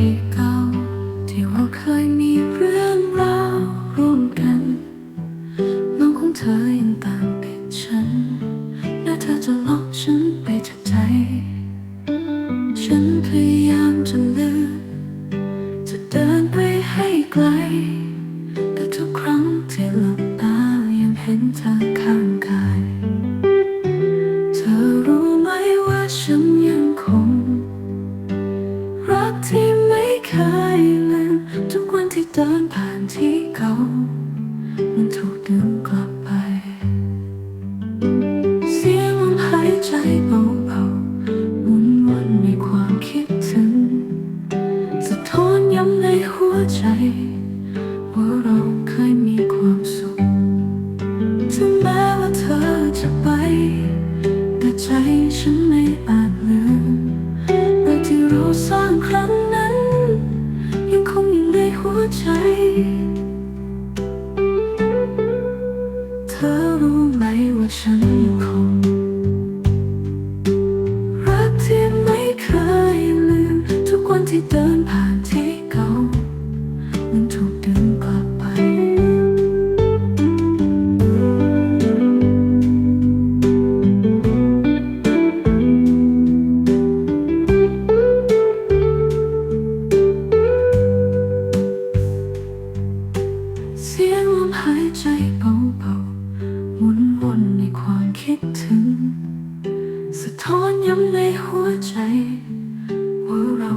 ที่เก่าที่เราเคยมีเรื่องราวร่วมกันน้องของเธอยังตามติดฉันและเธอจะลอกฉันไปจากใจ ฉันพยายามจะลืมจะเดินไปให้ไกล แต่ทุกครั้งที่หลับตายังเห็นเธอข้างกาย เธอรู้ไหมว่าฉันยังคง rock team คยลืมทุกวันที่เดินผ่านที่เก่ามันถูกดึงกลับไป เสียงลมหายใจเบาๆวนวนในความคิดถึง สะท้อนย้ำในหัวใจ ว่าเราเคยมีความสุข ถึงแม้ว่าเธอจะไป แต่ใจ ใจ เธอรู้ไหมว่าฉันยังคง รักที่ไม่เคยลืม ทุกวันที่เดินผ่านายใจเบาๆวนวนในความคิดถึง สะท้อนย้ำในหัวใจว่าเรา